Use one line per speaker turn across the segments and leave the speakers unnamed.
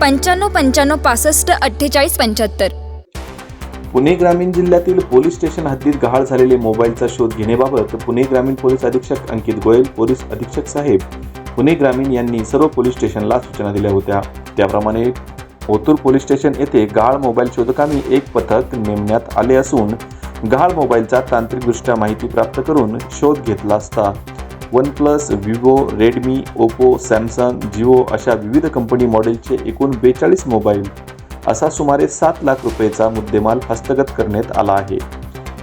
पंच्याण्णव पंच्याण्णव पासष्ट अठ्ठेचाळीस पंच्याहत्तर.
पुणे ग्रामीण जिल्ह्यातील पोलीस स्टेशन हद्दीत गहाळ झालेले मोबाईलचा शोध घेण्याबाबत पुणे ग्रामीण पोलीस अधीक्षक अंकित गोयल पोलीस अधीक्षक साहेब पुणे ग्रामीण यांनी सर्व पोलीस स्टेशनला सूचना दिल्या होत्या. त्याप्रमाणे ओतूर पोलीस स्टेशन येथे गहाळ मोबाईल शोधकामी एक पथक नेमण्यात आले असून गहाळ मोबाईलचा तांत्रिकदृष्ट्या माहिती प्राप्त करून शोध घेतला असता. OnePlus Vivo Redmi Oppo Samsung Jio अशा विविध कंपनी मॉडेलचे एकूण बेचाळीस मोबाईल असा सुमारे सात लाख रुपयेचा मुद्देमाल हस्तगत करण्यात आला आहे.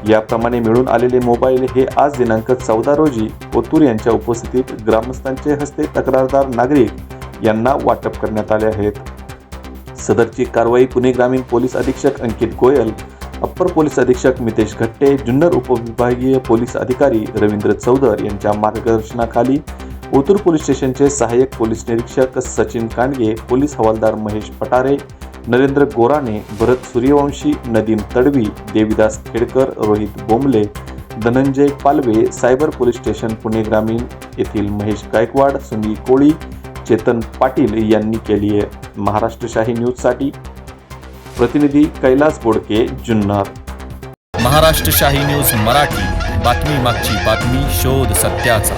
याप्रमाणे मिळून आलेले मोबाईल हे आज दिनांक चौदा रोजी ओतूर यांच्या उपस्थितीत ग्रामस्थांचे हस्ते तक्रारदार नागरिक यांना वाटप करण्यात आले आहेत. सदरची कारवाई पुणे ग्रामीण पोलीस अधीक्षक अंकित गोयल अप्पर पोलीस अधीक्षक मितेश घट्टे जुन्नर उपविभागीय पोलीस अधिकारी रवींद्र चौधर यांच्या मार्गदर्शनाखाली ओतूर पोलीस स्टेशनचे सहाय्यक पोलीस निरीक्षक Sachin Kandge police havildar Mahesh Patare Narendra Gorane Bharat Suryavanshi Nadeem Tadvi Devidas Khedkar Rohit Bombale Dhananjay Palve cyber police station Pune ग्रामीण येथील महेश गायकवाड सुनील कोळी चेतन पाटील यांनी केली आहे. महाराष्ट्र शाही न्यूजसाठी प्रतिनिधी कैलास बोडके जुन्नर.
महाराष्ट्र शाही न्यूज मराठी. बातमी मागची बातमी शोध सत्याचा.